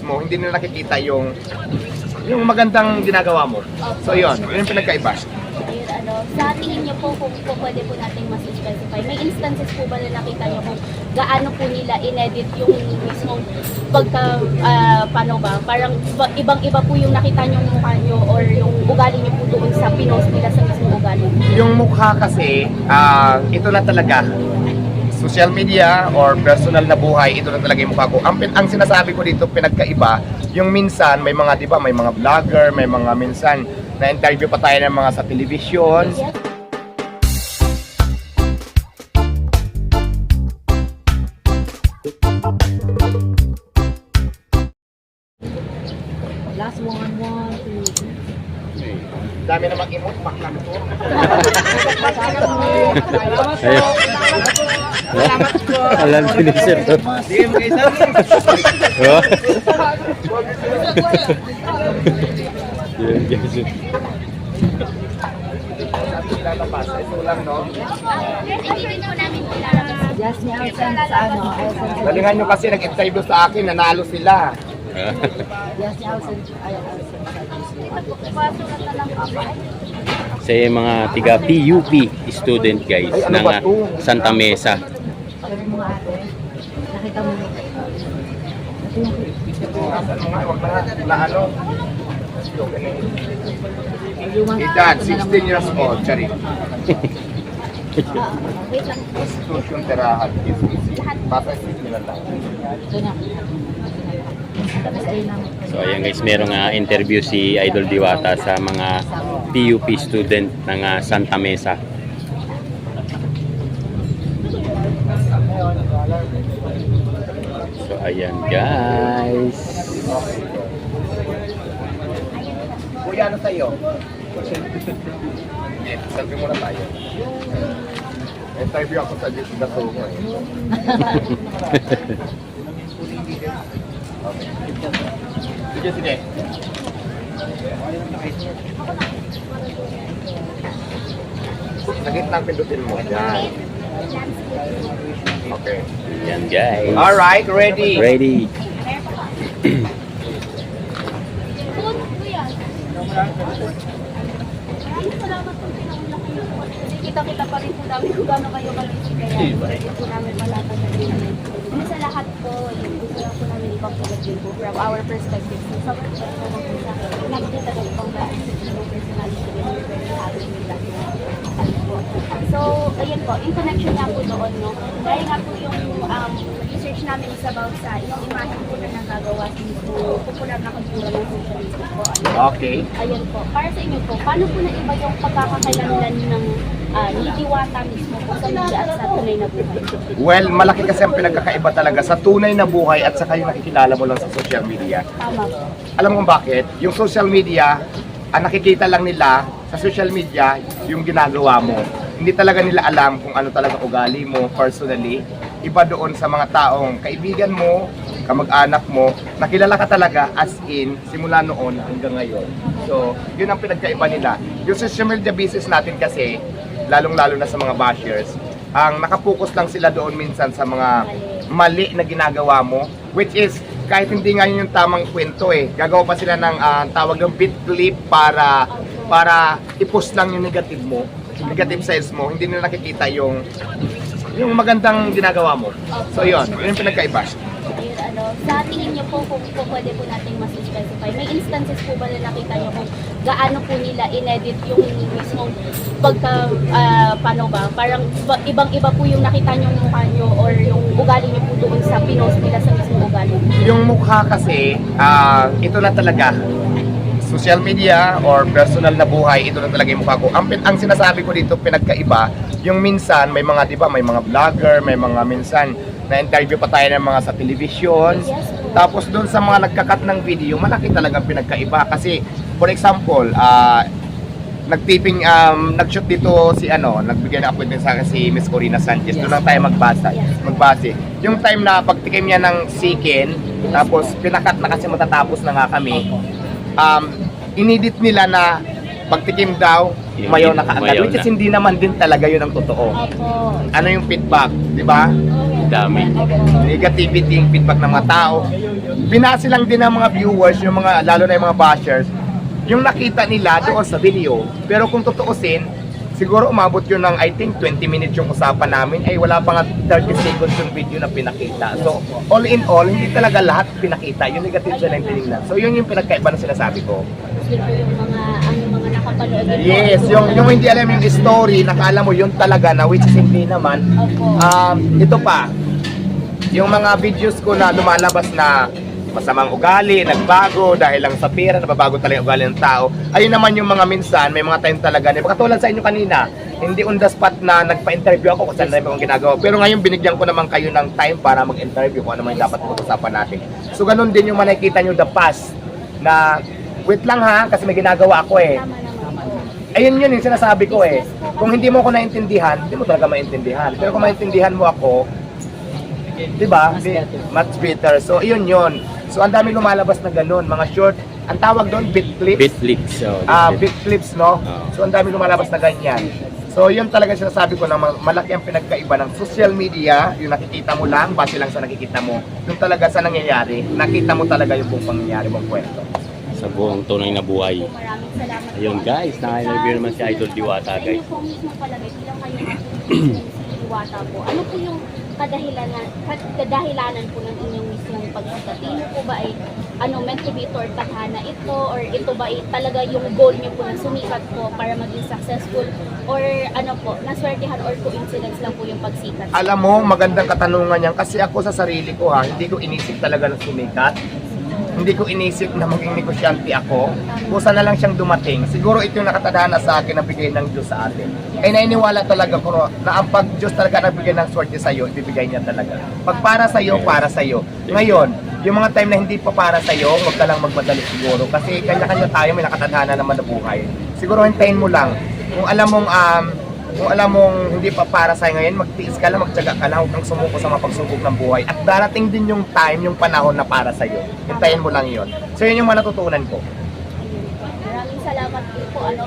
mo, hindi nila nakikita yung yung magandang ginagawa mo. So yun, yun yung pinagkaiba. Ayun, ano, sa tingin niyo po kung, kung pwede po natin mas specify, may instances po ba na nakita niyo kung gaano po nila inedit yung mismong pagka, ah, paano ba, parang iba- ibang-iba po yung nakita niyo mukha niyo or yung ugali niyo po doon sa pinost nila sa mismong ugali. Yung mukha kasi, ah, ito na talaga. Social media or personal na buhay, ito na talaga yung mukha ko. Ang, ang sinasabi ko dito, pinagkaiba, yung minsan, may mga, di ba, may mga vlogger, may mga minsan, na-interview pa tayo ng mga sa television. Last one, one, two, Dami na mag-emote, baklang to. Ayun. Alam finisher to. Sige mo isa. Yun, guys. Po. Just ni Alsan sa ano, Galingan nyo kasi nag-interview sa akin, nanalo sila. Just ni Alsan, ay Alsan sa Pasulat na lang po. Sa mga tiga PUP student guys Ay, ano ng to? Santa Mesa. Edad, 16 years old, lang. Constitution tirahan. Easy, easy. Basta isip nila lang. ito na. Tapos ayun namin. So ayan guys, merong ah, interview si Idol Diwata sa mga PUP student ng ah, Santa Mesa. So ayan guys. Kuya, ano sa'yo? Selfie muna tayo. Interview ako sa Sumo eh. Okay. Sige, sige. Sa gitna pindutin mo. Yan. Okay. Ayan guys. Alright, ready. Ready. Yan. Kita-kita pa rin po namin kung gaano kayo kalisi kaya hindi po namin malatan na din. Ano sa lahat po, yung gusto lang po namin ipagpagat din po from our perspective. So, sa perspective po po sa nakikita ko natin yung personality din yung very happy with that. So, ayun po, in connection nga po doon, no? Dahil nga po yung um, research namin is about sa yung imahe po na nagagawa dito, popular na kultura ng social media po. Okay. Ayun po. Para sa inyo po, paano po na iba yung pagkakakailangan ng uh, ni Diwata mismo po sa media at sa tunay na buhay? Well, malaki kasi ang pinagkakaiba talaga sa tunay na buhay at saka yung nakikilala mo lang sa social media. Tama po. Alam mo bakit? Yung social media, ang nakikita lang nila sa social media, yung ginagawa mo. Hindi talaga nila alam kung ano talaga ugali mo personally. Iba doon sa mga taong kaibigan mo, kamag-anak mo, nakilala ka talaga as in simula noon hanggang ngayon. So, yun ang pinagkaiba nila. Yung social media business natin kasi, lalong-lalo na sa mga bashers, ang nakapokus lang sila doon minsan sa mga mali na ginagawa mo, which is kahit hindi nga yun yung tamang kwento eh, gagawa pa sila ng ah, tawag ng bit clip para para i-post lang yung negative mo, negative sides mo, hindi nila nakikita yung yung magandang ginagawa mo. So yun, yun yung pinagkaiba. Ano, sa tingin niyo po kung, kung pwede po natin mas specify, may instances po ba na nakita niyo kung gaano po nila inedit yung mismong pagka, ah, paano ba, parang iba- ibang-iba po yung nakita niyo mukha niyo or yung ugali niyo po doon sa pinost nila sa mismong ugali. Yung mukha kasi, ah, ito na talaga. Social media or personal na buhay, ito na talaga yung mukha ko. Ang, ang sinasabi ko dito, pinagkaiba, yung minsan, may mga, di ba, may mga vlogger, may mga minsan, na-interview pa tayo ng mga sa television. Yes po. Tapos doon sa mga nagkakat ng video, malaki talagang pinagkaiba. Kasi, for example, ah, nagtiping, um, nag-shoot dito si ano, nagbigay ng appointment sa akin si Miss Corina Sanchez. Doon lang tayo magbasa, Yes. magbase. Yung time na pagtikim niya ng sikin, tapos pinakat na kasi matatapos na nga kami, um, inedit nila na pagtikim daw, Yung mayaw na kaagad. Which is na. hindi naman din talaga yun ang totoo. Opo. Ano yung feedback, di ba? Dami. negativity yung feedback ng mga tao. Binase lang din ng mga viewers, yung mga, lalo na yung mga bashers, yung nakita nila doon sa video. Pero kung tutuusin, siguro umabot yun ng I think 20 minutes yung usapan namin, ay wala pa nga 30 seconds yung video na pinakita. So, all in all, hindi talaga lahat pinakita. Yung negative sila yung tinignan. So, yun yung pinagkaiba na sinasabi ko. Po yung mga, ano, po. Yes, yung, yung hindi alam yung story, nakala mo yun talaga na which is hindi naman. Opo. Um, ito pa, yung mga videos ko na lumalabas na masamang ugali, nagbago dahil lang sa pera, nababago talaga yung ugali ng tao. Ayun naman yung mga minsan, may mga time talaga na, katulad sa inyo kanina, hindi on the spot na nagpa-interview ako kung saan na yung ginagawa. Pero ngayon, binigyan ko naman kayo ng time para mag-interview kung ano man dapat pag-usapan natin. So, ganun din yung makikita nyo the past na, wait lang ha, kasi may ginagawa ako eh. Ayun yun yung sinasabi ko eh. Kung hindi mo ako naintindihan, hindi mo talaga maintindihan. Pero kung maintindihan mo ako, di ba? Much better. So, yun yun. So, ang dami lumalabas na ganun. Mga short, ang tawag doon, bit clips. Bitflix. So, Ah, bit clips, no? So, ang dami lumalabas na ganyan. So, yun talaga sinasabi ko na ma- malaki ang pinagkaiba ng social media, yung nakikita mo lang, base lang sa nakikita mo. Yung talaga sa nangyayari, nakita mo talaga yung buong pangyayari mong kwento. Sa buong tunay na buhay. Ayun guys, naka-interview naman si Idol Diwata Sa inyo guys. po mismo palagay, bilang kayo Diwata po, ano po yung kadahilanan, kad- kadahilanan po ng inyong mismong pagsikat? Tingin po ba ay ano, meant to be or ito? Or ito ba ay talaga yung goal niyo po na sumikat po para maging successful? Or ano po, naswertihan or coincidence lang po yung pagsikat? Alam mo, magandang katanungan yan kasi ako sa sarili ko ha, hindi ko inisip talaga na sumikat. Hindi ko inisip na maging negosyante ako. Kusa na lang siyang dumating. Siguro ito yung nakatadhana sa akin na bigay ng Diyos sa atin. Ay nainiwala talaga ko na ang pag Diyos talaga nagbigay ng swerte sa iyo, ibibigay niya talaga. Pag para sa iyo, para sa iyo. Ngayon, yung mga time na hindi pa para sa iyo, huwag ka lang magmadali siguro. Kasi kanya-kanya tayo may nakatadhana naman na buhay. Siguro hintayin mo lang. Kung alam mong um, kung alam mong hindi pa para sa'yo ngayon, magtiis ka lang, magtyaga ka lang, huwag kang sumuko sa mga pagsubok ng buhay. At darating din yung time, yung panahon na para sa'yo. Hintayin mo lang yon. So yun yung manatutunan ko. Maraming salamat po. Ano,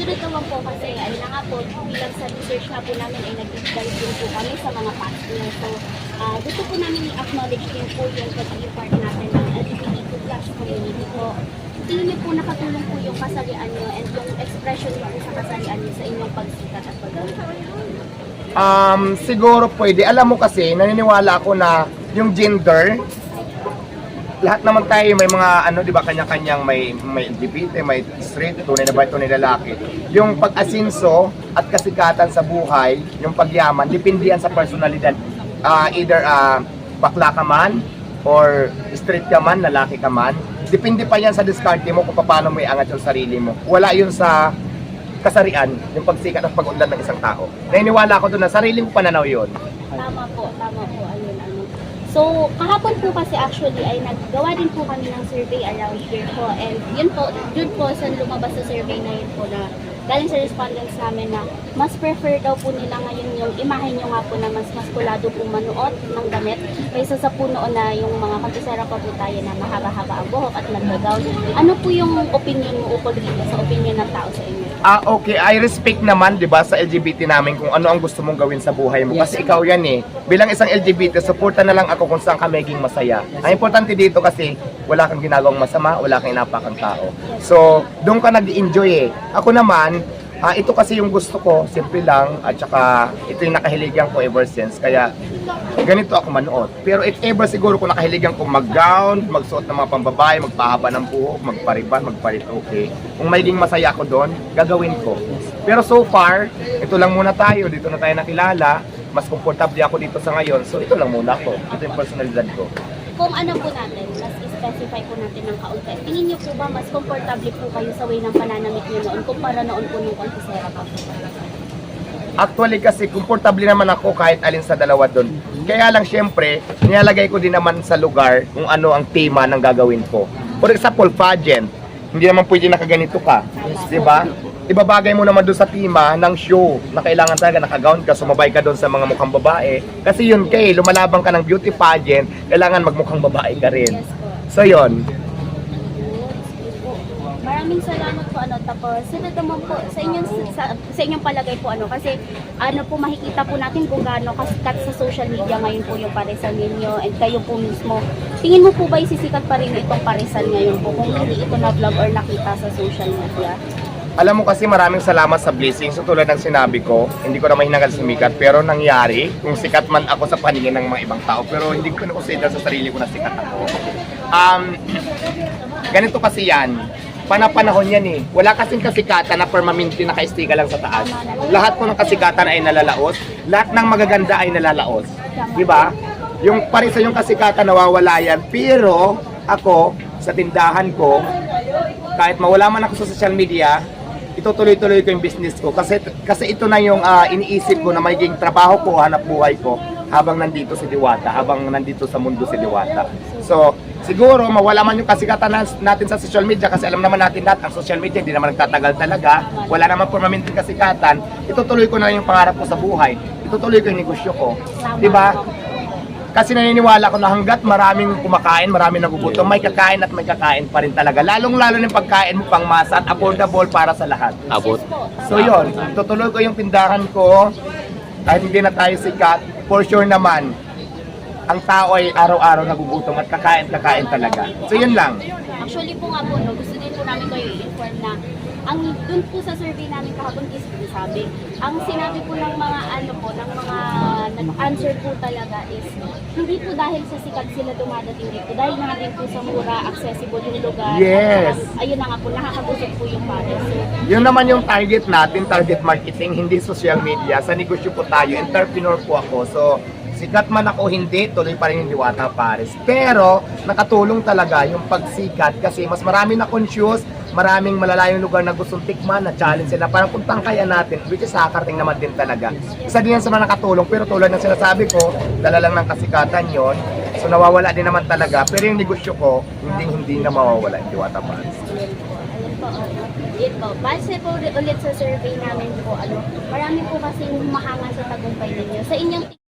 sunod naman po kasi, ayun na nga po, bilang sa research nga po namin ay nag-dive din po kami sa mga past year. So, ah, gusto po namin i-acknowledge din po yung pagiging part natin ng LGBTQ plus community po. Tingin po nakatulong po yung kasalian niyo and yung expression niyo sa kasalian niyo sa inyong pagsikat at paggawa. Um, siguro pwede. Alam mo kasi, naniniwala ako na yung gender, lahat naman tayo may mga ano 'di ba kanya-kanyang may may LGBT, may straight, tunay na ba tunay na lalaki. Yung pag-asinso at kasikatan sa buhay, yung pagyaman, depende yan sa personalidad. Ah, either ah, bakla ka man or straight ka man, lalaki ka man. Depende pa yan sa diskarte mo kung paano mo iangat yung sarili mo. Wala yun sa kasarian, yung pagsikat at pag-unlad ng isang tao. Naniniwala ako doon na sariling pananaw yun. Tama po, tama po. Ayun, ano. So, kahapon po kasi actually ay naggawa din po kami ng survey around here po. And yun po, yun po sa lumabas sa survey na yun po na galing sa respondents namin na mas prefer daw po nila ngayon yung imahe nyo nga po na mas maskulado po manuot ng damit kaysa sa po noon na yung mga kapisera pa po tayo na mahaba-haba ang buhok at nagdagaw. Ano po yung opinion mo ukol dito sa opinion ng tao sa inyo? Ah, okay. I respect naman, 'di ba, sa LGBT namin kung ano ang gusto mong gawin sa buhay mo kasi ikaw 'yan eh. Bilang isang LGBT, suporta na lang ako kung saan ka maging masaya. Ang importante dito kasi wala kang ginagawang masama, wala kang inapakang tao. So, doon ka nag-enjoy eh. Ako naman, ah, ito kasi yung gusto ko, simple lang at saka ito yung nakahiligan ko ever since. Kaya ganito ako manood. Pero if ever siguro kung nakahiligan ko mag-gown, magsuot ng mga pambabae, magpahaba ng buhok, magpariban, magparitoke, kung magiging masaya ako doon, gagawin ko. Pero so far, ito lang muna tayo, dito na tayo nakilala, mas komportable ako dito sa ngayon, so ito lang muna ako, ito yung personalidad ko. Kung ano po natin, mas specify po natin ng kaunti. Tingin niyo po ba mas komportable po kayo sa way ng pananamit niyo noon kumpara noon po nung konfisera pa po? Actually kasi komportable naman ako kahit alin sa dalawa doon. Kaya lang syempre, nilalagay ko din naman sa lugar kung ano ang tema ng gagawin ko. For example, pageant. Hindi naman pwede nakaganito ka. Di ba? Ibabagay mo naman doon sa tema ng show na kailangan talaga nakagown ka, sumabay ka doon sa mga mukhang babae. Kasi yun kay, lumalabang ka ng beauty pageant, kailangan magmukhang babae ka rin. Yes po. So yun. Maraming salamat po ano tapos sino naman po sa inyong sa, sa inyong palagay po ano kasi ano po makikita po natin kung gaano kasikat sa social media ngayon po yung paresan ninyo and kayo po mismo. Tingin mo po ba isisikat pa rin itong paresan ngayon po kung hindi ito na vlog or nakita sa social media? Alam mo kasi maraming salamat sa blessings. So tulad ng sinabi ko, hindi ko naman hinagal sumikat. Pero nangyari, kung sikat man ako sa paningin ng mga ibang tao, pero hindi ko consider sa sarili ko na sikat ako. Um, ganito kasi yan. Panapanahon yan eh. Wala kasing kasikatan na permanente naka-stick lang sa taas. Lahat po ng kasikatan ay nalalaos. Lahat ng magaganda ay nalalaos. Di ba? Yung parisa yung kasikatan nawawala yan. Pero ako, sa tindahan ko, kahit mawala man ako sa social media, itutuloy-tuloy ko yung business ko kasi kasi ito na yung ah, iniisip ko na magiging trabaho ko, hanap buhay ko habang nandito si Diwata, habang nandito sa mundo si Diwata. So, siguro mawala man yung kasikatan natin sa social media kasi alam naman natin lahat ang social media hindi naman nagtatagal talaga. Wala naman permanenteng kasikatan. Itutuloy ko na yung pangarap ko sa buhay. Itutuloy ko yung negosyo ko. 'Di ba? Kasi naniniwala ko na hanggat maraming kumakain, maraming nagugutom, may kakain at may kakain pa rin talaga. Lalong-lalo ng pagkain mo pang masa at affordable para sa lahat. Abot. So yun, tutuloy ko yung tindahan ko. Kahit hindi na tayo sikat, for sure naman, ang tao ay araw-araw nagugutom at kakain-kakain talaga. So yun lang. Actually po nga po, no, gusto din po namin kayo i-inform na ang dun po sa survey namin kahapon is sabi, ang sinabi po ng mga ano po, ng mga nag-answer po talaga is hindi po dahil sa sikat sila dumadating dito, dahil nga din po sa mura, accessible yung lugar. Yes. At, ayun na nga po, nakakabusog po yung pare. So, Yun naman yung target natin, target marketing, hindi social media. Sa negosyo po tayo, entrepreneur po ako. So, sikat man ako hindi, tuloy pa rin yung Diwata Paris. Pero, nakatulong talaga yung pagsikat kasi mas marami na conscious, maraming malalayong lugar na gustong tikman, na challenge sila. Parang kung tangkayan natin, which is nakakarating naman din talaga. Isa din yan sa mga nakatulong, pero tulad ng sinasabi ko, dala lang ng kasikatan yon So, nawawala din naman talaga. Pero yung negosyo ko, hindi hindi na mawawala yung Diwata ano, yun po. Base po ulit sa survey namin po, ano, marami po kasi humahanga sa tagumpay ninyo. Sa inyong